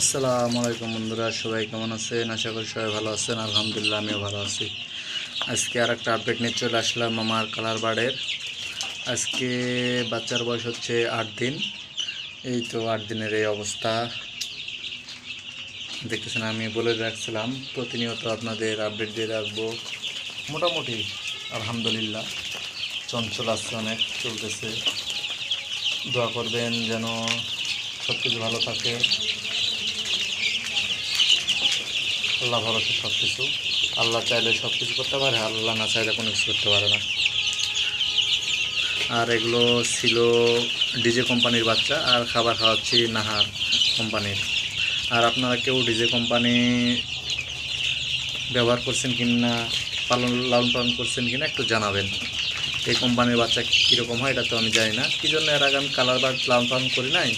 আসসালামু আলাইকুম বন্ধুরা, সবাই কেমন আছেন? আশা করি সবাই ভালো আছেন। আলহামদুলিল্লাহ, আমিও ভালো আছি। আজকে আর একটা আপডেট নিয়ে চলে আসলাম আমার কালার বার্ডের। আজকে বাচ্চার বয়স হচ্ছে আট দিন। এই তো আট দিনের এই অবস্থা। দেখতেছেন, আমি বলে রাখছিলাম, প্রতিনিয়ত আপনাদের আপডেট দিয়ে রাখব। মোটামুটি, আলহামদুলিল্লাহ, চঞ্চল আছে অনেক, চলতেছে। দোয়া করবেন যেন সব কিছু ভালো থাকে। আল্লাহ ভরসা সব কিছু আল্লাহ চাইলে সব কিছু করতে পারে, আল্লাহ না চাইলে কোনো কিছু করতে পারে না। আর এগুলো ছিল ডিজে কোম্পানির বাচ্চা, আর খাবার খাওয়াচ্ছি নাহার কোম্পানির। আর আপনারা কেউ ডিজে কোম্পানি ব্যবহার করছেন কি না পালন, লালন পালন করছেন কি না একটু জানাবেন। এই কোম্পানির বাচ্চা কীরকম হয় এটা তো আমি জানি না। কী জন্য এর আগে আমি কালার বার্ড লালন পালন করি নাই?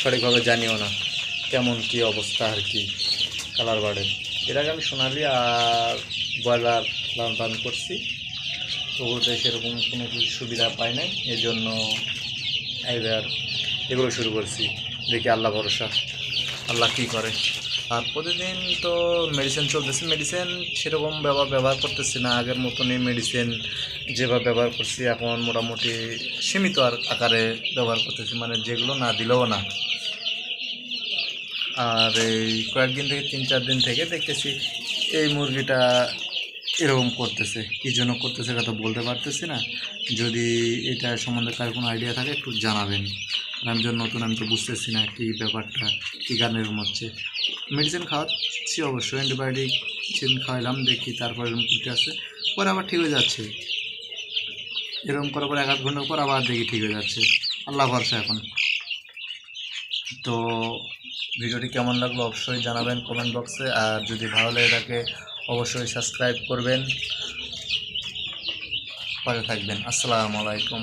সঠিকভাবে জানিও না। কেমন কি অবস্থা আর কি? কালার বার্ডের এর আগে আমি সোনালি আর ব্রয়লার লালন পালন করছি। ওগুলোতে সেরকম কোনো কিছু সুবিধা পাই নাই। এই জন্য এইবার এগুলো শুরু করছি। দেখি আল্লাহ ভরসা। আল্লাহ কী করে। আর প্রতিদিন তো মেডিসিন চলতেছে। মেডিসিন সেরকম ব্যবহার ব্যবহার করতেছি না। আগের মতনই মেডিসিন যেভাবে ব্যবহার করছি, এখন মোটামুটি সীমিত আর আকারে ব্যবহার করতেছি। মানে যেগুলো না দিলেও না। আর এই কয়েকদিন থেকে, তিন চার দিন থেকে দেখতেছি এই মুরগিটা এরকম করতেছে। কী জন্য করতেছে তো বলতে পারতেছি না। যদি এটা সম্বন্ধে কার কোনো আইডিয়া থাকে, একটু জানাবেন। আমি যখন নতুন, আমি তো বুঝতেছি না কী ব্যাপারটা, কী কারণে এরকম হচ্ছে। মেডিসিন খাওয়াচ্ছি অবশ্যই অ্যান্টিবায়োটিক মেডিসিন খাওয়াইলাম, দেখি তারপর এরকম করতে আসছে পরে আবার ঠিক হয়ে যাচ্ছে। এরকম করার পর এক আধ ঘণ্টা পর আবার দেখি ঠিক হয়ে যাচ্ছে। আল্লাহ ভরসা এখন। তো ভিডিওটি কেমন লাগল অবশ্যই জানাবেন কমেন্ট বক্সে আর যদি ভালো লাগে থাকে, অবশ্যই সাবস্ক্রাইব করবেন। পাশে থাকবেন। আসসালামু আলাইকুম।